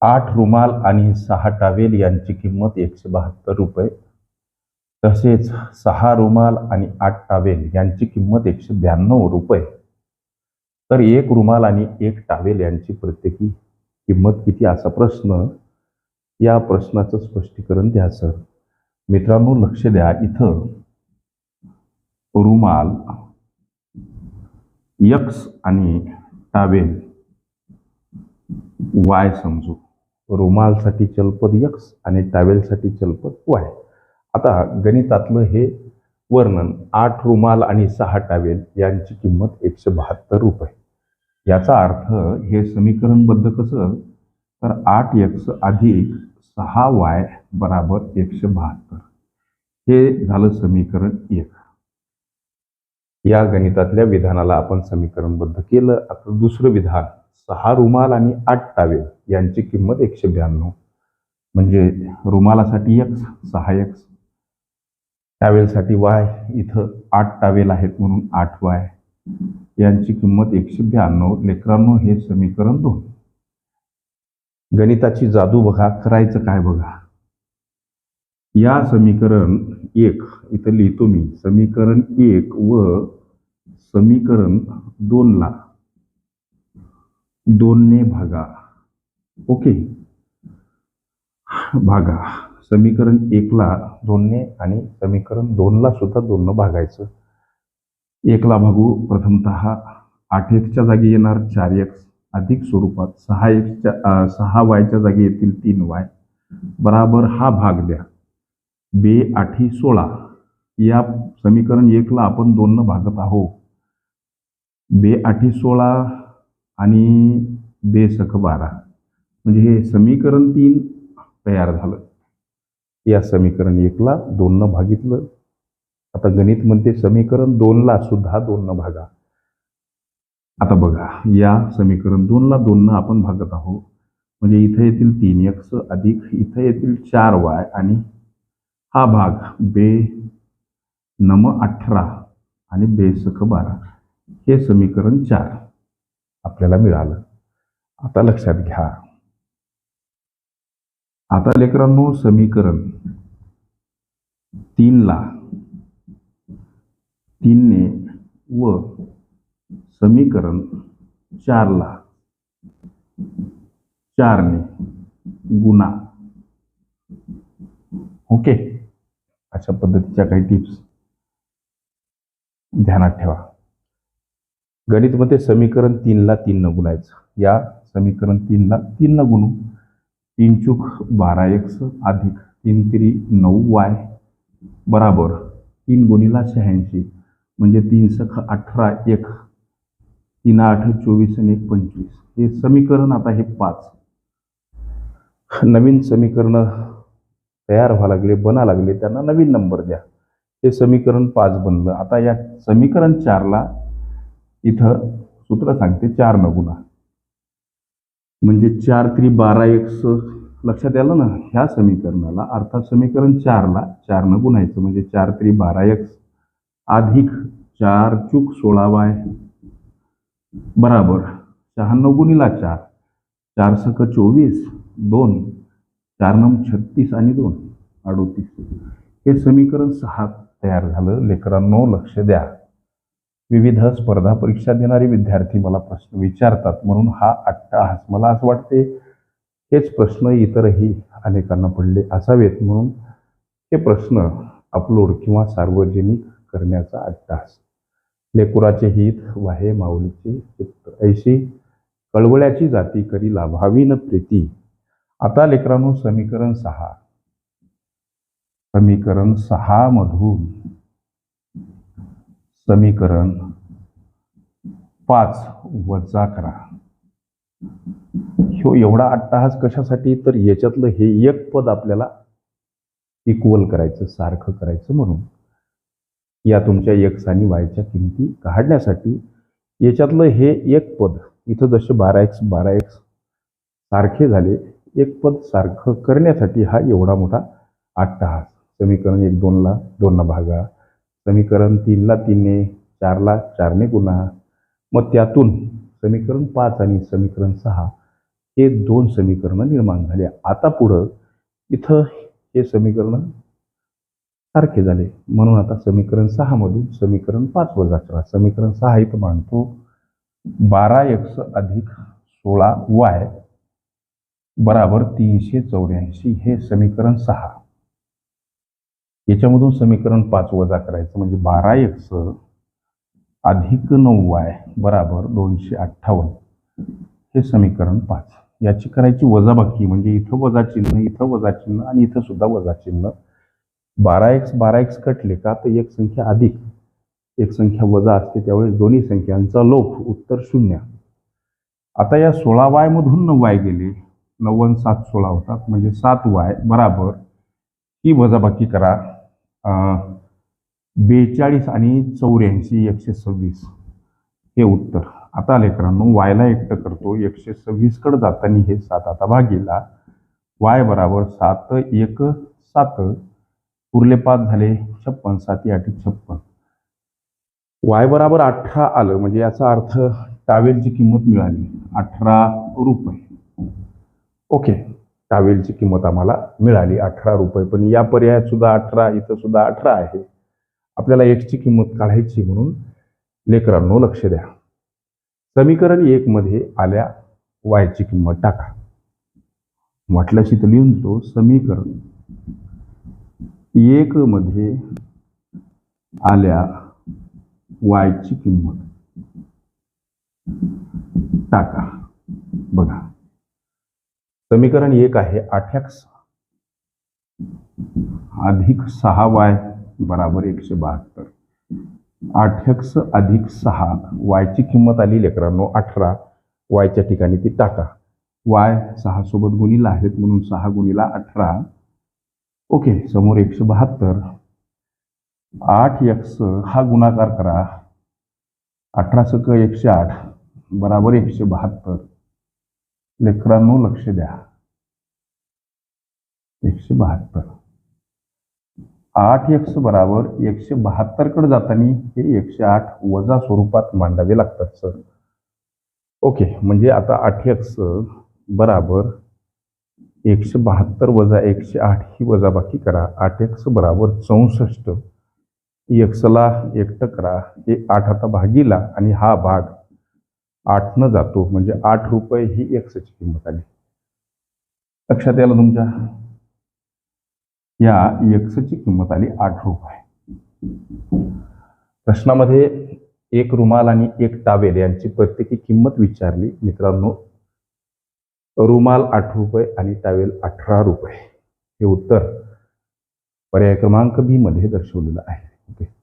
आठ रुमाल आणि सहा टावेल यांची किंमत एकशे बहात्तर रुपये. तसेच सहा रुमाल आणि आठ टावेल यांची किंमत एकशे ब्याण्णव रुपये. तर एक रुमाल आणि एक टावेल यांची प्रत्येकी किंमत किती? असा प्रश्न. या प्रश्नाचं स्पष्टीकरण द्या सर. मित्रांनो लक्ष द्या इथं. रुमाल यक्स आणि टावेल वाय समजू. रुमालसाठी चलपद यक्स आणि टॅवेलसाठी चलपद वाय. आता गणितातलं हे वर्णन आठ रुमाल आणि सहा टावेल यांची किंमत एकशे बहात्तर रुपये. याचा अर्थ हे समीकरणबद्ध कसं? तर आठ एक्स अधिक सहा वाय बराबर एकशे बहात्तर. हे झालं समीकरण एक. या गणितातल्या विधानाला आपण समीकरणबद्ध केलं. आता दुसरं विधान सहा रुमाल आणि आठ टावेल यांची किंमत एकशे ब्याण्णव. म्हणजे रुमालासाठी एक्स सहा एक्स टावेलसाठी वाय इथं आठ टावेल आहेत म्हणून आठ वाय यांची किंमत एकशे ब्याण्णव. लेकरांनो हे समीकरण दोन. गणिताची जादू बघा. करायचं काय बघा? या समीकरण एक इथं लिहितो मी. समीकरण एक व समीकरण दोनला दोनने भागा. ओके. भागा. समीकरण एकला दोनने आणि समीकरण दोनला सुद्धा दोननं भागायचं. एकला भागू. प्रथमत आठ एकच्या जागी येणार चार एक्स अधिक स्वरूपात सहा एक्सच्या सहा वायच्या जागी येतील तीन वाय. बराबर हा भाग द्या. बे आठी सोळा. या समीकरण एकला आपण दोननं भागत आहोत. बे आठी सोळा आणि बे सख बारा. म्हणजे हे समीकरण तीन तयार झालं. या समीकरण एकला दोननं भागितलं. आता गणितमध्ये समीकरण दोनला सुद्धा दोननं भागा. आता बघा या समीकरण दोनला दोननं आपण भागत आहोत. म्हणजे इथं येतील तीन एक्स अधिक इथं येतील चार वाय आणि हा भाग बे नम अठरा आणि बेसख बारा. हे समीकरण चार आपल्याला मिळालं. आता लक्षात घ्या. आता लेकरांनो समीकरण तीनला तीनने व समीकरण चारला चारने गुणा. ओके? अशा पद्धतीच्या काही टिप्स ध्यानात ठेवा. गणितमध्ये समीकरण तीनला तीननं गुणायचं. या समीकरण तीनला तीननं गुणू तीन चूक बारा एक्स अधिक तीन तिरी नऊ वाय बराबर तीन गुणीला शहाऐंशी म्हणजे तीन सख अठरा एक तीन आठ चोवीस आणि एक पंचवीस. हे समीकरण आता हे पाच. नवीन समीकरणं तयार व्हायला लागले बना लागले त्यांना नवीन नंबर द्या. हे समीकरण पाच बनलं. आता या समीकरण चारला इथं सूत्र सांगते चार न गुणा म्हणजे चार त्री बारा एक्स लक्षात आलं ना ह्या समीकरणाला. अर्थात समीकरण चारला चारनं गुणायचं म्हणजे चार त्री बारा एक्स अधिक चार चूक सोळा वाय. बराबर. शहाण्णव गुणीला चार. चार सक चोवीस दोन. चार नम छत्तीस आणि दोन. अडोतीस. हे समीकरण सहा तयार झालं. लेकरांनो लक्ष द्या. विविध स्पर्धा परीक्षा देणारे विद्यार्थी मला प्रश्न विचारतात. म्हणून हा अट्टाहास मला असं वाटते. हेच प्रश्न इतरही अनेकांना पडले असावेत. म्हणून हे प्रश्न अपलोड किंवा सार्वजनिक करण्याचा अट्टाहास लेकुराचे हित वाहे माऊलीचे चित्त ऐशी कळवळ्याची जाती करी लाभावी न प्रीती. आता लेकरांनो समीकरण सहा. समीकरण सहा मधून समीकरण पाच वजा करा. ह्यो एवढा अट्टाहास कशासाठी? तर याच्यातलं हे एक पद आपल्याला इक्वल करायचं सारखं करायचं म्हणून. या तुमच्या एक्स आणि वायच्या किमती काढण्यासाठी याच्यातलं हे एक पद इथं जसे बारा एक्स बारा एक्स सारखे झाले एक पद सारखं करण्यासाठी हा एवढा मोठा अट्टाहास. समीकरण एक दोनला दोनला भागा समीकरण तीनला तीनने चारला चारने गुणा. मग त्यातून समीकरण पाच आणि समीकरण सहा हे दोन समीकरणं निर्माण झाले. आता पुढं इथं हे समीकरण सारखे झाले. म्हणून आता समीकरण सहामधून समीकरण पाच वजा करा. समीकरण सहा इथं मांडतो. बारा एक्स अधिक सोळा वाय बराबर तीनशे चौऱ्याऐंशी हे समीकरण सहा. याच्यामधून समीकरण पाच वजा करायचं म्हणजे बारा एक्स अधिक नऊ वाय बराबर दोनशे अठ्ठावन्न. हे समीकरण पाच. याची करायची वजाबाकी म्हणजे इथं वजा चिन्ह इथं वजा चिन्ह आणि इथं सुद्धा वजा चिन्ह. बारा एक्स बारा एक्स कटले का तर एक संख्या अधिक. एक संख्या वजा असते त्यावेळेस दोन्ही संख्यांचा लोप उत्तर शून्य. आता या सोळा वाय मधून नऊ वाय गेले. नव्वद सात सोळा होतात. म्हणजे सात वाय बराबर ही वजाबाकी करा. बेचाळीस आणि चौऱ्याऐंशी एकशे सव्वीस. हे उत्तर. आता लेकरांनो वायला एकटं करतो एकशे सव्वीसकडे जाताना हे सात आता भागीला. वाय बराबर सात एक सात. उरले पाच झाले छप्पन साती आठ छप्पन. वाय बराबर अठरा आलं म्हणजे याचा अर्थ टावेलची किंमत मिळाली अठरा रुपये. ओके. टावेलची किंमत आम्हाला मिळाली अठरा रुपये. पण या पर्यायात सुद्धा अठरा इथं सुद्धा अठरा आहे. आपल्याला एक्सची किंमत काढायची म्हणून लेकरांनो लक्ष द्या. समीकरण एक मध्ये आल्या वायची किंमत टाका. म्हटल्याशी तर लिहून तो समीकरण एक मध्ये आल्या वायची किंमत टाका. बघा. समीकरण एक आहे आठ एक्स अधिक सहा वाय बराबर एकशे बहात्तर. आठ एक्स अधिक सहा वायची किंमत आली लेकरांनो अठरा वायच्या ठिकाणी ती टाका. वाय सहा सोबत गुणीला आहेत म्हणून सहा गुणीला अठरा. ओके समोर एकशे बहात्तर. आठ एक्स हा गुणाकार करा. अठरा सक एकशे आठ बराबर एकशे बहात्तर. लेकरांनो लक्ष द्या. एकशे बहात्तर. आठ एक्स बराबर एकशे बहात्तरकडे जाताना हे एकशे आठ वजा स्वरूपात मांडावे लागतात सर. ओके म्हणजे आता आठ एक्स बराबर एकशे बहात्तर वजा एकशे आठ ही वजाबाकी करा. आठ एक्स बराबर चौसष्ट. एक्सला एकटं करा. हे आठ आता भागीला आणि हा भाग आठनं जातो म्हणजे आठ रुपये ही एक्सची किंमत आली. लक्षात यायला तुमच्या? या एक्सची किंमत आली आठ रुपये. प्रश्नामध्ये एक रुमाल आणि एक टावेल यांची प्रत्येकी किंमत विचारली. मित्रांनो रुमाल आठ रुपये आणि टावेल अठरा रुपये. हे उत्तर पर्याय क्रमांक बी मध्ये दर्शवलेलं आहे. ओके.